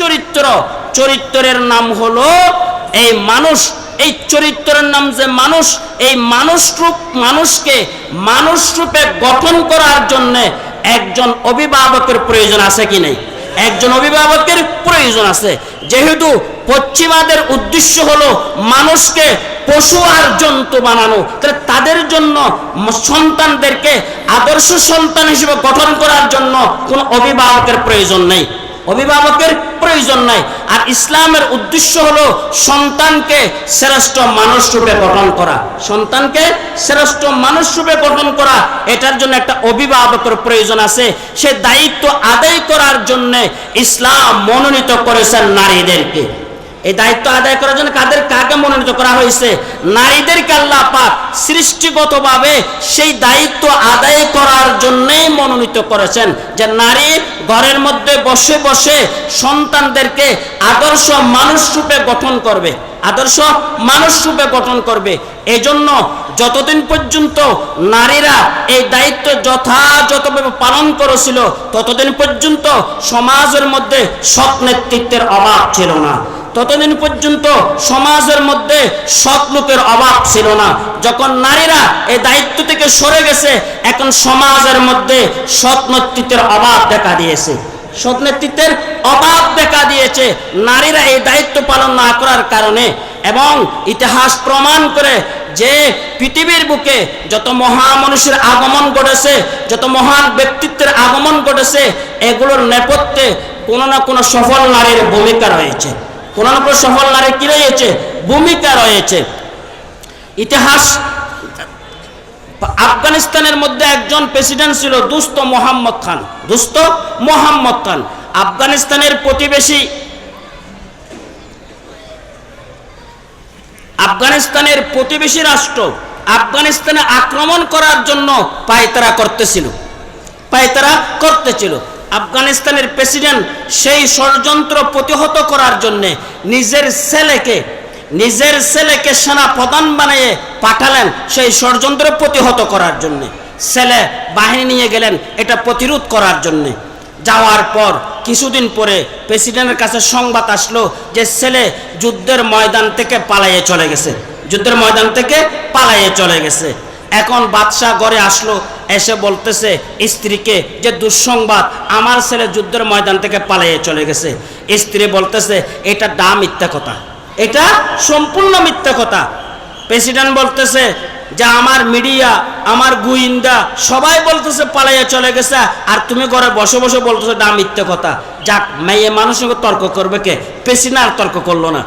চরিত্র। চরিত্রের নাম হলো এই মানুষ। এই চরিত্রের নাম যে মানুষ, এই মানুষ রূপ মানুষকে মানুষ রূপে গঠন করার জন্য একজন অভিভাবকের প্রয়োজন আছে কি নেই? একজন অভিভাবকের প্রয়োজন আছে। যেহেতু পশ্চিমাদের উদ্দেশ্য হলো মানুষকে পশু আর জন্তু বানানো। তাহলে তাদের জন্য সন্তানদেরকে আদর্শ সন্তান হিসেবে গঠন করার জন্য কোনো অভিভাবকের প্রয়োজন নেই। অভিভাবকের প্রয়োজন নাই। আর ইসলামের উদ্দেশ্য হলো সন্তানকে শ্রেষ্ঠ মানুষ রূপে গঠন করা। সন্তানকে শ্রেষ্ঠ মানুষ রূপে গঠন করা, এটার জন্য একটা অভিভাবকের প্রয়োজন আছে। সে দায়িত্ব আদায় করার জন্য ইসলাম মনোনীত করেছেন নারীদেরকে। এই দায়িত্ব আদায় করার জন্য কাদের কাকে মনোনীত করা হয়েছে? নারীদেরকে আল্লাহ পাক সৃষ্টিগতভাবে সেই দায়িত্ব আদায় করার জন্যই মনোনীত করেছেন যে নারী ঘরের মধ্যে বসে বসে সন্তানদেরকে আদর্শ মানুষ রূপে গঠন করবে, আদর্শ মানুষ রূপে গঠন করবে। এজন্য যতদিন পর্যন্ত নারীরা এই দায়িত্ব যথাযথভাবে পালন করেছিল, ততদিন পর্যন্ত সমাজের মধ্যে সৎ নেতৃত্বের অভাব ছিল না। ততদিন পর্যন্ত সমাজের মধ্যে সৎ লোকের অভাব ছিল না। যখন নারীরা এই দায়িত্ব থেকে সরে গেছে, এখন সমাজের মধ্যে সৎ নেতৃত্বের অভাব দেখা দিয়েছে। সৎ নেতৃত্বের অভাব দেখা দিয়েছে নারীরা এই দায়িত্ব পালন না করার কারণে এবং ইতিহাস প্রমাণ করে যে পৃথিবীর বুকে যত মহামানুষের আগমন ঘটেছে, যত মহান ব্যক্তিত্বের আগমন ঘটেছে, এগুলোর নেপথ্যে কোনো না কোনো সফল নারীর ভূমিকা রয়েছে। কোনো সফল নারীর কি রয়েছে? ভূমিকা রয়েছে। ইতিহাস, আফগানিস্তানের মধ্যে একজন প্রেসিডেন্ট ছিল দুস্ত মোহাম্মদ খান। দুস্ত মোহাম্মদ খান। আফগানিস্তানের প্রতিবেশী আফগানিস্তানের প্রতিবেশী রাষ্ট্র আফগানিস্তানে আক্রমণ করার জন্য পায়তারা করতেছিল। পায়তারা করতেছিল। আফগানিস্তানের প্রেসিডেন্ট সেই ষড়যন্ত্র প্রতিহত করার জন্য নিজের ছেলেকে নিজের ছেলেকে সেনা প্রধান বানিয়ে পাঠালেন সেই ষড়যন্ত্র প্রতিহত করার জন্য। ছেলে বাহিনী নিয়ে গেলেন এটা প্রতিরোধ করার জন্যে। যাওয়ার পর কিছুদিন পরে প্রেসিডেন্টের কাছে সংবাদ আসলো যে ছেলে যুদ্ধের ময়দান থেকে পালাইয়ে চলে গেছে। যুদ্ধের ময়দান থেকে পালাইয়ে চলে গেছে। এখন বাদশাহ ঘরে আসলো এসে বলতেছে, স্ত্রীকে, যে দুঃসংবাদ আমার ছেলে যুদ্ধের ময়দান থেকে পালাইয়ে চলে গেছে। স্ত্রী বলতেছে, এটা ডা মিথ্যা কথা। এটা সম্পূর্ণ মিথ্যা কথা। প্রেসিডেন্ট বলতেছে, যে আমার মিডিয়া, আমার গুইন্দা সবাই বলতেছে পালাইয়া চলে গেছে, আর তুমি ঘরে বসে বসে বলতেছো না মিথ্যে কথা। যাক, মেয়ে মানুষের তর্ক করবে কে? প্রেসিডেন্ট আর তর্ক করল না।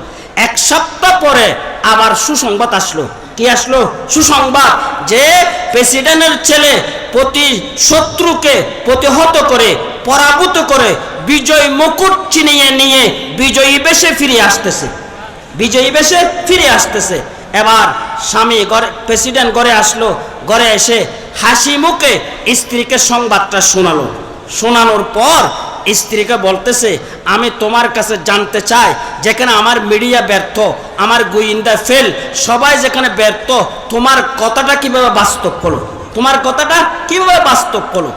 এক সপ্তাহ পরে আবার সুসংবাদ আসলো। কি আসলো? সুসংবাদ যে প্রেসিডেন্টের ছেলে প্রতি শত্রুকে প্রতিহত করে, পরাভূত করে বিজয় মুকুট চিনিয়ে নিয়ে বিজয়ী বেশে ফিরে আসতেছে। বিজয়ী বেশে ফিরে আসতেছে। এবার স্বামী ঘরে, প্রেসিডেন্ট ঘরে আসলো, ঘরে এসে হাসি মুখে স্ত্রীকে সংবাদটা শোনালো। শোনানোর পর স্ত্রীকে বলতেছে, আমি তোমার কাছে জানতে চাই, যেখানে আমার মিডিয়া ব্যর্থ, আমার গোয়েন্দা ফেল, সবাই যেখানে ব্যর্থ, তোমার কথাটা কীভাবে বাস্তব হলো তোমার কথাটা কীভাবে বাস্তব হলো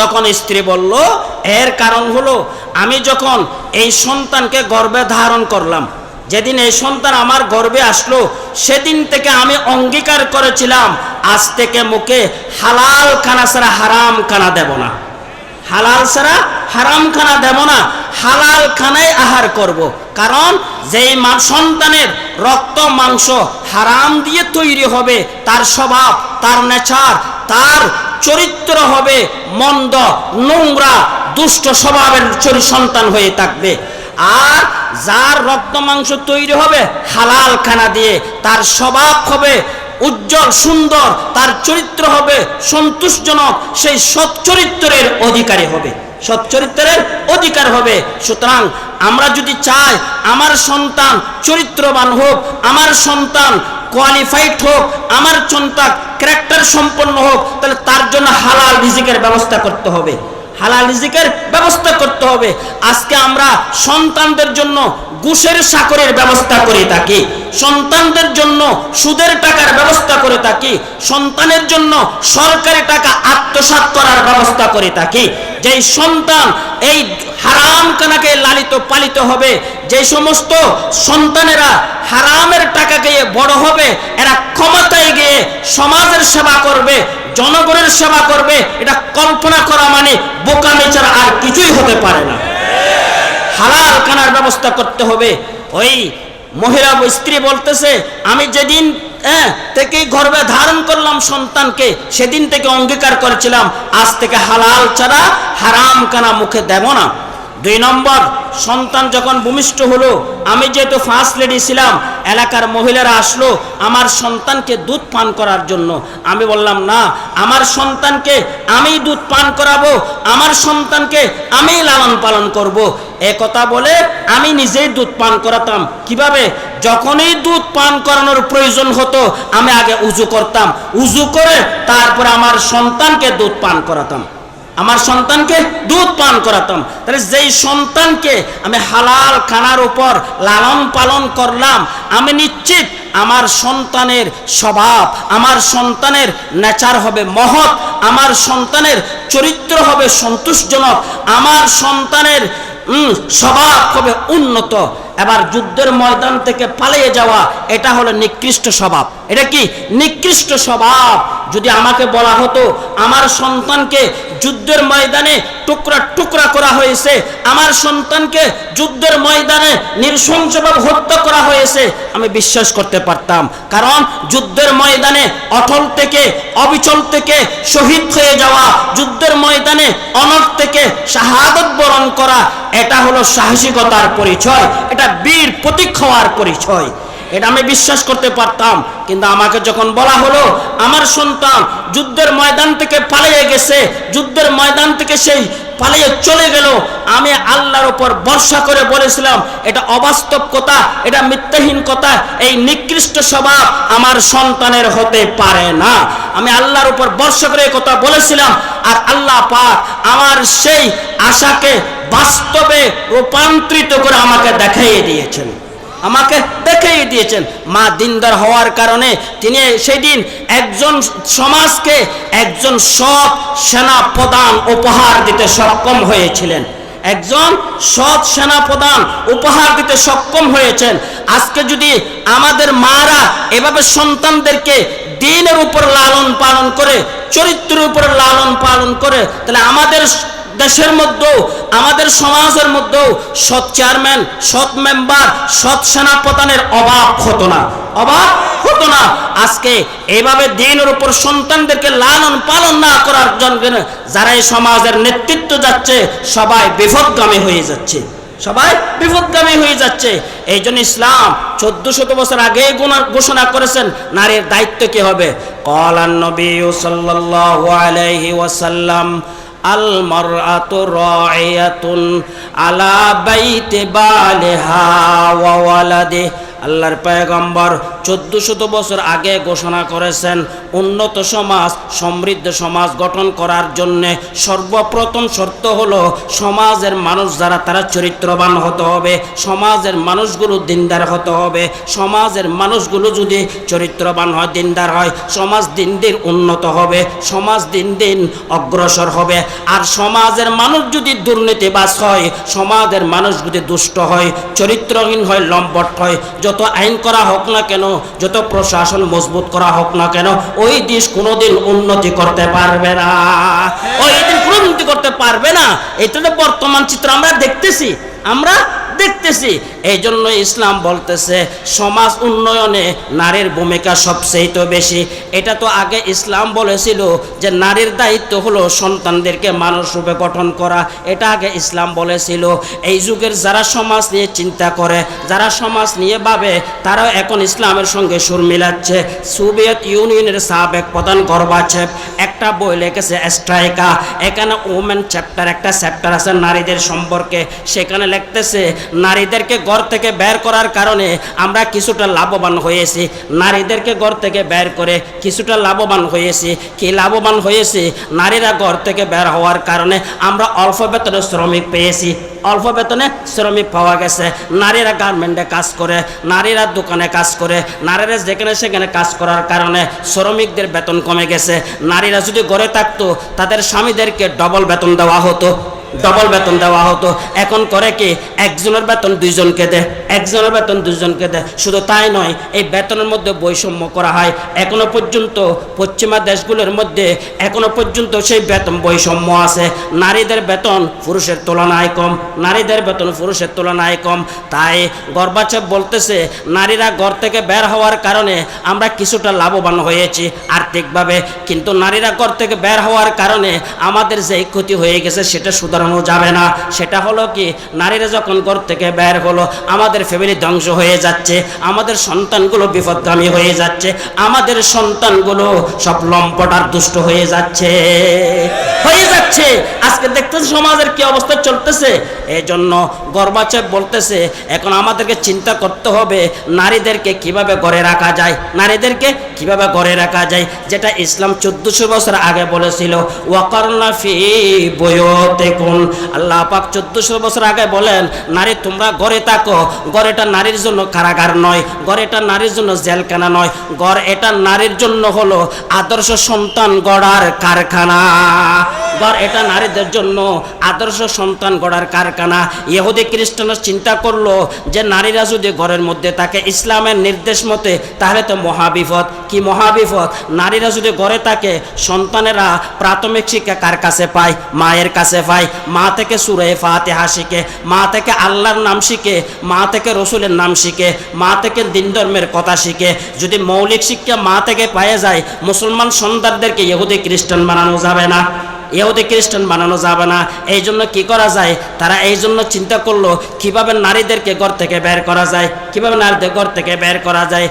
তখন স্ত্রী বলল, এর কারণ হলো, আমি যখন এই সন্তানকে গর্বে ধারণ করলাম, যেদিন এই সন্তান আমার গর্বে আসলো, সেদিন থেকে আমি অঙ্গীকার করেছিলাম, আজ থেকে মুখে হালাল খানা ছাড়া হারাম খানা দেব না। হালাল ছাড়া হারাম খানা দেব না হালাল খানায় আহার করব। কারণ যেই সন্তানের রক্ত, মাংস হারাম দিয়ে তৈরি হবে, তার স্বভাব, তার নেচার, তার চরিত্র হবে মন্দ, নোংরা, দুষ্ট স্বভাবের চরি সন্তান হয়ে থাকবে আর যার রক্ত, মাংস তৈরি হবে, হালাল খানা দিয়ে তার স্বভাব হবে উজ্জ্বল, সুন্দর, তার চরিত্র হবে সন্তোষজনক সেই সৎ চরিত্রের অধিকারী হবে। সৎ চরিত্রের অধিকার হবে। সুতরাং আমরা যদি চাই আমার সন্তান চরিত্রবান হোক, আমার সন্তান কোয়ালিফাইড হোক, আমার সন্তান ক্যারেক্টার সম্পন্ন হোক, তাহলে তার জন্য হালাল রিজিকের ব্যবস্থা করতে হবে। হালাল রিজিকের ব্যবস্থা করতে হবে। আজকে আমরা সন্তানদের জন্য ঘুষের সাকরের ব্যবস্থা করে থাকি। সন্তানদের জন্য সুদের টাকার ব্যবস্থা করে থাকি। সন্তানের জন্য সরকারি টাকা আত্মসাৎ করার ব্যবস্থা করে থাকি। যেই সন্তান এই হারাম কানাকে লালিত পালিত হবে যে সমস্ত সন্তানেরা হারামের টাকা গিয়ে বড় হবে, এরা ক্ষমতায় গিয়ে সমাজের সেবা করবে জনগণের সেবা করবে, এটা কল্পনা করা মানে বোকা মেচার আর কিছুই হতে পারে না। হালাল কানার ব্যবস্থা করতে হবে। ওই মহিলা স্ত্রী বলতেছে, আমি যেদিন হ্যাঁ থেকে গর্বে ধারণ করলাম সন্তানকে, সেদিন থেকে অঙ্গীকার করেছিলাম। আজ থেকে হালাল ছাড়া হারাম কানা মুখে দেব না। দুই নম্বর, সন্তান যখন ভূমিষ্ঠ হলো, আমি যেহেতু ফার্স্ট লেডি ছিলাম, এলাকার মহিলারা আসলো আমার সন্তানকে দুধ পান করার জন্য। আমি বললাম, না, আমার সন্তানকে আমি দুধ পান করাবো, আমার সন্তানকে আমি লালন পালন করব। এ কথা বলে আমি নিজেই দুধ পান করাতাম। কীভাবে? যখনই দুধ পান করানোর প্রয়োজন হতো, আমি আগে উজু করতাম। উজু করে তারপরে আমার সন্তানকে দুধ পান করাতাম। আমার সন্তানকে দুধ পান করাতাম। তাহলে যেই সন্তানকে আমি হালাল খানার উপর লালন পালন করলাম, আমি নিশ্চিত আমার সন্তানের স্বভাব, আমার সন্তানের নেচার হবে মহৎ, আমার সন্তানের চরিত্র হবে সন্তোষজনক আমার সন্তানের স্বভাব হবে উন্নত। এবার যুদ্ধের ময়দান থেকে পালিয়ে যাওয়া, এটা হলো নিকৃষ্ট স্বভাব। এটা কি? নিকৃষ্ট স্বভাব। যদি আমাকে বলা হতো, আমার সন্তানকে যুদ্ধের ময়দানে টুকরা টুকরা করা হয়েছে, আমার সন্তানকে যুদ্ধের ময়দানে নৃশংসভাবে হত্যা করা হয়েছে, আমি বিশ্বাস করতে পারতাম। কারণ যুদ্ধের ময়দানে অটল থেকে, অবিচল থেকে শহীদ হয়ে যাওয়া, যুদ্ধের ময়দানে অনর থেকে শাহাদত বরণ করা, এটা হলো সাহসিকতার পরিচয়, এটা বীর প্রতীক হওয়ার পরিচয়। এটা আমি বিশ্বাস করতে পারতাম। কিন্তু আমাকে যখন বলা হলো, আমার সন্তান যুদ্ধের ময়দান থেকে পালিয়ে গেছে, যুদ্ধের ময়দান থেকে সেই পালিয়ে চলে গেল, আমি আল্লাহর উপর ভরসা করে বলেছিলাম, এটা অবাস্তব কথা, এটা মিথ্যাহীন কথা, এই নিকৃষ্ট স্বভাব আমার সন্তানের হতে পারে না। আমি আল্লাহর উপর ভরসা করে কথা বলেছিলাম, আর আল্লাহ পাক আমার সেই আশাকে বাস্তবে রূপান্তরিত করে আমাকে দেখাইয়ে দিয়েছেন। আমাকে দেখিয়ে দিয়েছেন। মা দিনদার হওয়ার কারণে তিনি সেদিন একজন সমাজকে একজন সৎ সেনা প্রধান উপহার দিতে সক্ষম হয়েছিলেন। একজন সৎ সেনা প্রধান উপহার দিতে সক্ষম হয়েছেন। আজকে যদি আমাদের মারা এভাবে সন্তানদেরকে দিনের উপর লালন পালন করে, চরিত্রের উপর লালন পালন করে, তাহলে আমাদের দেশের মধ্যেও, আমাদের সমাজের মধ্যেও সৎ চেয়ারম্যান, সৎ মেম্বার, সৎ সেনাপ্রধানের অভাব হতো না। অভাব হতো না। আজকে এইভাবে দিনের উপর সন্তানদেরকে লালন পালন না করার জন্য যারা এই সমাজের নেতৃত্ব যাচ্ছে, সবাই বিপদগামী হয়ে যাচ্ছে। সবাই বিপদগামী হয়ে যাচ্ছে। এই জন্য ইসলাম চোদ্দ শত বছর আগে ঘোষণা করেছেন, নারীর দায়িত্ব কি হবে? কলান নবী সাল্লাল্লাহু আলাইহি ওয়াসাল্লাম আল আলা বাইতে বালিহা ওয়া আল্লাহর পয়গম্বর চোদ্দ শত বছর আগে ঘোষণা করেছেন, উন্নত সমাজ, সমৃদ্ধ সমাজ গঠন করার জন্যে সর্বপ্রথম শর্ত হলো সমাজের মানুষ যারা তারা চরিত্রবান হতে হবে, সমাজের মানুষগুলো দিনদার হতে হবে, সমাজের মানুষগুলো যদি চরিত্রবান হয়, দিনদার হয়, সমাজ দিন দিন উন্নত হবে, সমাজ দিন দিন অগ্রসর হবে। আর সমাজের মানুষ যদি দুর্নীতিবাস হয়, সমাজের মানুষ যদি দুষ্ট হয়, চরিত্রহীন হয়, লম্পট হয় যত আইন করা হোক না কেন যত প্রশাসন মজবুত করা হোক না কেন ওই দেশ কোনোদিন উন্নতি করতে পারবে না। ওই দিন কোনো উন্নতি করতে পারবে না। এটা তো বর্তমান চিত্র আমরা দেখতেছি। আমরা দেখতেছি। এই জন্য ইসলাম বলতেছে, সমাজ উন্নয়নে নারীর ভূমিকা সবচেয়ে তো বেশি। এটা তো আগে ইসলাম বলেছিল যে নারীর দায়িত্ব হলো সন্তানদেরকে মানুষ রূপে গঠন করা। এটা আগে ইসলাম বলেছিল। এই যুগের যারা সমাজ নিয়ে চিন্তা করে, যারা সমাজ নিয়ে ভাবে, তারাও এখন ইসলামের সঙ্গে সুর মিলাচ্ছে। সোভিয়েত ইউনিয়নের সাবেক প্রধান গর্বাচেপ একটা বই লিখেছে, স্ট্রাইকা। এখানে ওমেন চ্যাপ্টার, একটা চ্যাপ্টার আছে নারীদের সম্পর্কে। সেখানে লিখতেছে নারীদেরকে ঘর থেকে বের করার কারণে আমরা কিছুটা লাভবান হয়েছি। নারীদেরকে ঘর থেকে বের করে কিছুটা লাভবান হয়েছি। কি লাভবান হয়েছি? নারীরা ঘর থেকে বের হওয়ার কারণে আমরা অল্প বেতনে শ্রমিক পেয়েছি। অল্প বেতনে শ্রমিক পাওয়া গেছে। নারীরা গার্মেন্টে কাজ করে, নারীরা দোকানে কাজ করে, নারীরা যেখানে সেখানে কাজ করার কারণে শ্রমিকদের বেতন কমে গেছে। নারীরা যদি ঘরে থাকতো, তাদের স্বামীদেরকে ডবল বেতন দেওয়া হতো। ডবল বেতন দেওয়া হতো। এখন করে কি একজনের বেতন দুইজনকে দেয় একজনের বেতন দুইজনকে দেয় শুধু তাই নয়, এই বেতনের মধ্যে বৈষম্য করা হয়। এখনও পর্যন্ত পশ্চিমা দেশগুলোর মধ্যে এখনও পর্যন্ত সেই বেতন বৈষম্য আছে। নারীদের বেতন পুরুষের তুলনায় কম, নারীদের বেতন পুরুষের তুলনায় কম। তাই গর্বাচেপ বলতেছে, নারীরা ঘর থেকে বের হওয়ার কারণে আমরা কিছুটা লাভবান হয়েছি আর্থিকভাবে। কিন্তু নারীরা ঘর থেকে বের হওয়ার কারণে আমাদের যে ক্ষতি হয়ে গেছে, সেটা সুধারানো যাবে না। সেটা হলো কি, নারীরা যখন ঘর থেকে বের হলো, আমাদের ফ্যামিলি ধ্বংস হয়ে যাচ্ছে, আমাদের সন্তানগুলো বিপদগামী হয়ে যাচ্ছে, আমাদের সন্তানগুলো সব লম্পট আর দুষ্ট হয়ে যাচ্ছে। হয়ে যাচ্ছে। আজকে দেখতেছে সমাজের কি অবস্থা চলতেছে? এই জন্য গর্বাচেপ বলতেছে, এখন আমাদেরকে চিন্তা করতে হবে নারীদেরকে কীভাবে ঘরে রাখা যায়। নারীদেরকে কীভাবে ঘরে রাখা যায়, যেটা ইসলাম চোদ্দশো বছর আগে বলেছিল, ওয়াকারনা ফি বয়তে কোন আল্লাহ পাক চোদ্দশো বছর আগে বলেন, নারী, তোমরা ঘরে থাকো। এটা নারীর জন্য কারাগার নয় এটা নারীর জন্য জেলখানা নয়। ঘর এটা নারীর জন্য হলো আদর্শ সন্তান গড়ার কারখানা। ঘর এটা নারীদের জন্য আদর্শ সন্তান গড়ার কারখানা। ইহুদি খ্রিস্টানরা চিন্তা করল যে নারীরা যদি ঘরের মধ্যে থাকে, ইসলামের নির্দেশ মতে, তাহলে তো মহাবিপদ। কি মহাবিপদ? নারীরা যদি ঘরে থাকে, সন্তানেরা প্রাথমিক শিক্ষা কার কাছে পায়? মায়ের কাছে পায়। মা থেকে সুরে ফাতেহা শিখে, মা থেকে আল্লাহর নাম শিখে, মা থেকে রসুলের নাম শিখে, মা থেকে দিন ধর্মের কথা শিখে। যদি মৌলিক শিক্ষা মা থেকে পায়ে যায়, মুসলমান সন্তানদেরকে ইহুদি খ্রিস্টান বানানো যাবে না। ইহুদি খ্রিস্টান বানানো যাবে না। এই জন্য কি করা যায়? তারা এই জন্য চিন্তা করল, কীভাবে নারীদেরকে ঘর থেকে বের করা যায়? কীভাবে নারীদের ঘর থেকে বের করা যায়?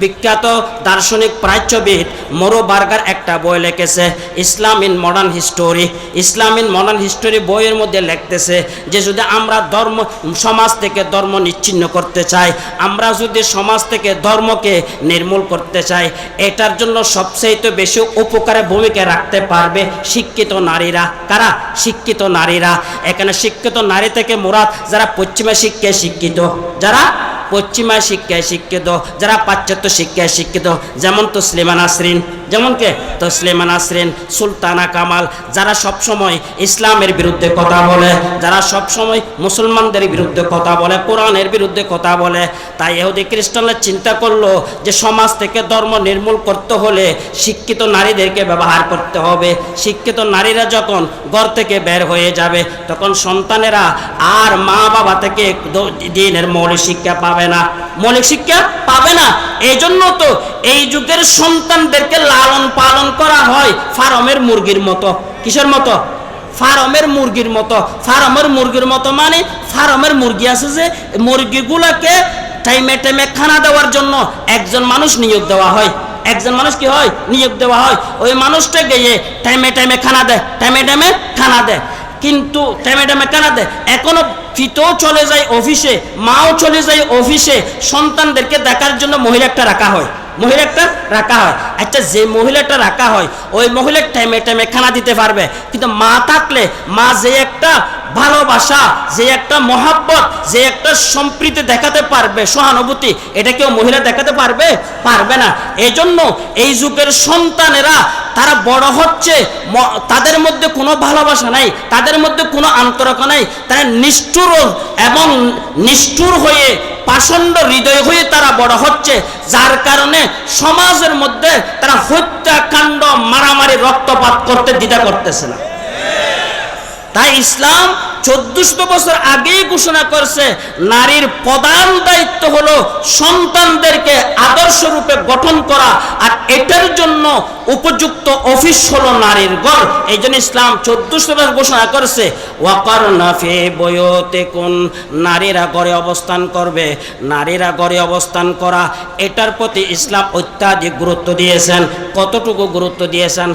বিখ্যাত দার্শনিক প্রাচ্যবিদ মোরো বার্গার একটা বই লিখেছে, Islam in modern history. Islam in modern history বইয়ের মধ্যে লিখতেছে যে, যদি আমরা ধর্ম, সমাজ থেকে ধর্ম নিচ্ছিন্ন করতে চাই, আমরা যদি সমাজ থেকে ধর্মকে নির্মূল করতে চাই, এটার জন্য সবচেয়ে বেশি উপকারে ভূমিকা রাখতে পারবে শিক্ষিত নারীরা? কারা? শিক্ষিত নারীরা। এখানে শিক্ষিত নারী থেকে মুরাদ যারা পশ্চিমা শিক্ষায় শিক্ষিত, যারা পশ্চিমা শিক্ষায় শিক্ষিত, যারা পাশ্চাত্য শিক্ষায় শিক্ষিত, যেমন তো সলিমা আসরিন যেমন কে? তসলিমা নাসরিন, সুলতানা কামাল, যারা সব সময় ইসলামের বিরুদ্ধে কথা বলে, যারা সব সময় মুসলমানদের বিরুদ্ধে কথা বলে, কোরআনের বিরুদ্ধে কথা বলে, তাই এহুদি খ্রিস্টানরা চিন্তা করল যে সমাজ থেকে ধর্ম নির্মূল করতে হলে শিক্ষিত নারীদেরকে ব্যবহার করতে হবে। শিক্ষিত নারীরা যখন ঘর থেকে বের হয়ে যাবে, তখন সন্তানেরা আর মা বাবা থেকে দিনের মৌলিক শিক্ষা পাবে না। মৌলিক শিক্ষা পাবে না। এই জন্য তো এই যুগের সন্তানদেরকে লালন পালন করা হয় ফার্মের মুরগির মতো। কিসের মতো? ফার্মের মুরগির মতো। ফার্মের মুরগির মতো মানে ফার্মের মুরগি আছে যে মুরগিগুলোকে টাইমে টাইমে খানা দেওয়ার জন্য একজন মানুষ নিয়োগ দেওয়া হয়। একজন মানুষ কি হয়? নিয়োগ দেওয়া হয়। ওই মানুষটা গিয়ে টাইমে টাইমে খানা দেয়, টাইমে টাইমে খানা দেয়। কিন্তু টাইমে টাইমে খানা দেয়। এখনও ফিতেও চলে যায় অফিসে, মাও চলে যায় অফিসে। সন্তানদেরকে দেখার জন্য মহিলা একটা রাখা হয়। মহিলা একটা রাখা হয়। আচ্ছা যে মহিলাটা রাখা হয়, ওই মহিলার টাইমে টাইমে খানা দিতে পারবে। কিন্তু মা থাকলে, মা যে একটা ভালোবাসা, যে একটা মহাব্বত, যে একটা সম্প্রীতি দেখাতে পারবে, সহানুভূতি, এটা কেউ মহিলা দেখাতে পারবে? পারবে না। এই জন্য এই যুগের সন্তানেরা, তারা বড় হচ্ছে তাদের মধ্যে কোনো ভালোবাসা নাই, তাদের মধ্যে কোনো আন্তরতা নাই, তারা নিষ্ঠুর এবং নিষ্ঠুর হয়ে পাষণ্ড হৃদয় হয়ে তারা বড় হচ্ছে, যার কারণে সমাজের মধ্যে তারা হত্যাকাণ্ড, মারামারি, রক্তপাত করতে দ্বিধা করতেছে না। তাই ইসলাম চোদ্দশো বছর আগেই ঘোষণা করছে, নারীর প্রধান দায়িত্ব হলো সন্তানদেরকে আদর্শ রূপে গঠন করা, আর এটার জন্য উপযুক্ত অফিস হলো নারীর গড় এই জন্য ইসলাম চোদ্দশো বছর ঘোষণা করছে ওয়াকার নাফে বয়তে কোন নারীরা গড়ে অবস্থান করবে, নারীরা গড়ে অবস্থান করা, এটার প্রতি ইসলাম অত্যাধিক গুরুত্ব দিয়েছেন। কতটুকু গুরুত্ব দিয়েছেন?